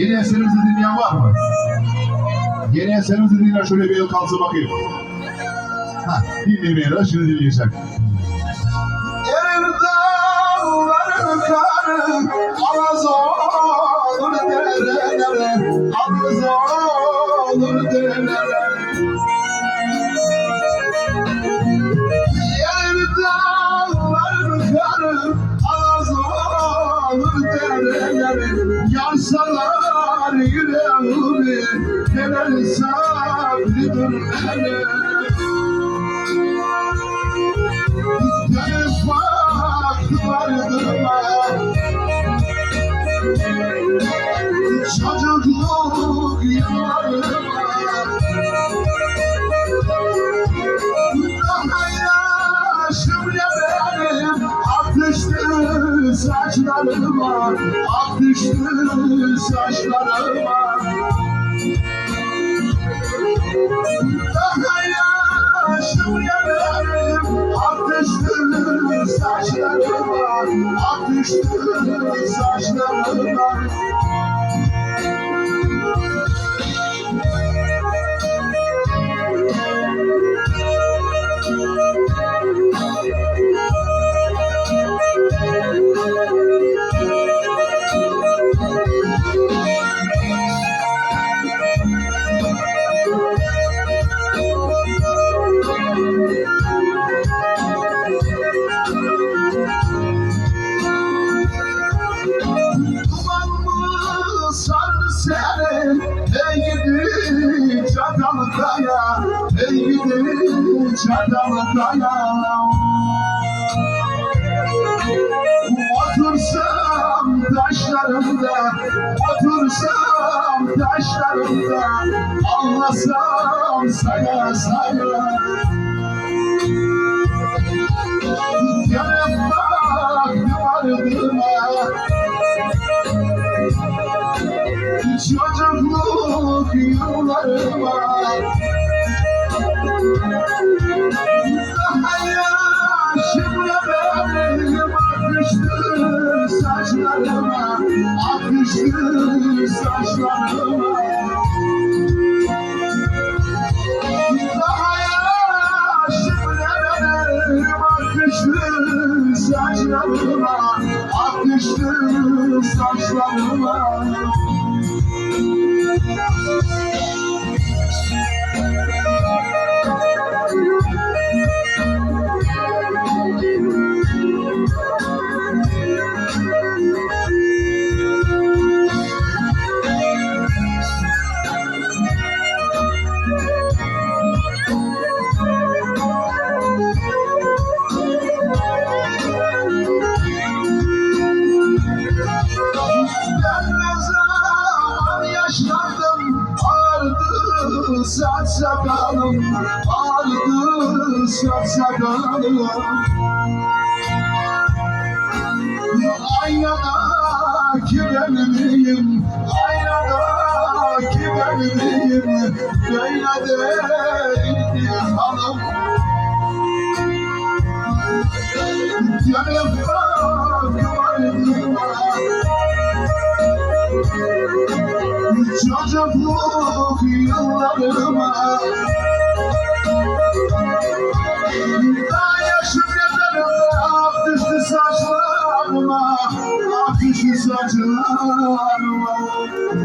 Yeni eserimizi dinleyen var mı? Yeni eserimizi dinleyen şöyle bir el kalsa bakayım. Ha, dinlemeyenler şimdi dinleyecek. Yerin dağların karı Alaz olur derelere Alaz Yarsalar yüreğimi Neler sabridir neler Dönüp baktılardıma Çocukluk yıllarıma saçlarıma Ak düştü saçlarıma Daha yaşım ya benim Ak düştü saçlarıma Ak saçlarıma kaya Ey gidi çatal kaya. Otursam taşlarında Otursam taşlarında Anlasam saya saya Çocukluk yıllarıma Daha yaşımda benim Akıştı saçlarıma Akıştı saçlarıma Daha yaşımda benim Akıştı saçlarıma Akıştı saçlarıma saç sakalım Ağrıdı saç sakalım miyim? Aynadaki ben miyim? Böyle değildi hanım Yanıp düştü saçlarıma